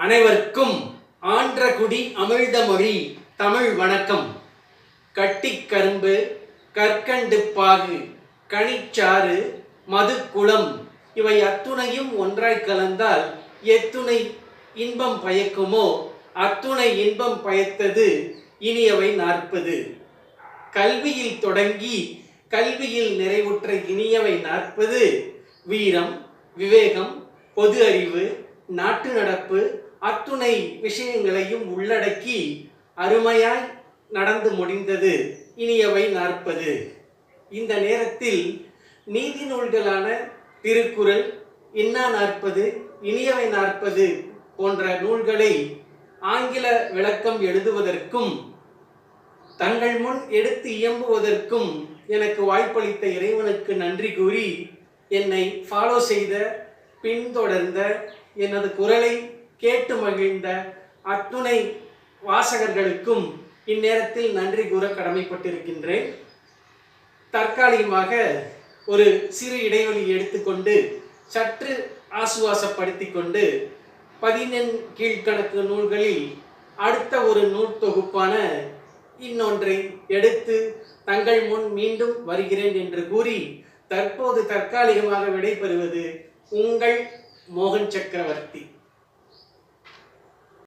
அனைவருக்கும் ஆன்றகுடி அமிழ்தமொழி தமிழ் வணக்கம். கட்டிக்கரும்பு கற்கண்டு பாகு கனிச்சாறு மதுக்குளம் இவை அத்துணையும் ஒன்றாய் கலந்தால் எத்துணை இன்பம் பயக்குமோ? அத்துணை இன்பம் பயத்தது இனியவை நாற்பது. கல்வியில் தொடங்கி கல்வியில் நிறைவுற்ற இனியவை நாற்பது. வீரம் விவேகம் பொது அறிவு நாட்டு நடப்பு அத்துணை விஷயங்களையும் உள்ளடக்கி அருமையாய் நடந்து முடிந்தது. இனியவை நாற்பது. இந்த நேரத்தில் நீதி நூல்களான திருக்குறள் இன்னா நாற்பது இனியவை நாற்பது போன்ற நூல்களை ஆங்கில விளக்கம் எழுதுவதற்கும் தங்கள் முன் எடுத்து இயம்புவதற்கும் எனக்கு வாய்ப்பளித்த இறைவனுக்கு நன்றி கூறி என்னை ஃபாலோ செய்த பின்தொடர்ந்த எனது குரலை கேட்டு மகிழ்ந்த அத்துணை வாசகர்களுக்கும் இந்நேரத்தில் நன்றி கூற கடமைப்பட்டிருக்கின்றேன். தற்காலிகமாக ஒரு சிறு இடைவெளி எடுத்துக்கொண்டு சற்று ஆசுவாசப்படுத்திக் கொண்டு பதினெண் கீழ்கணக்கு நூல்களில் அடுத்த ஒரு நூல் தொகுப்பான இன்னொன்றை எடுத்து தங்கள் முன் மீண்டும் வருகிறேன் என்று கூறி தற்போது தற்காலிகமாக விடைபெறுவது உங்கள் மோகன் சக்கரவர்த்தி.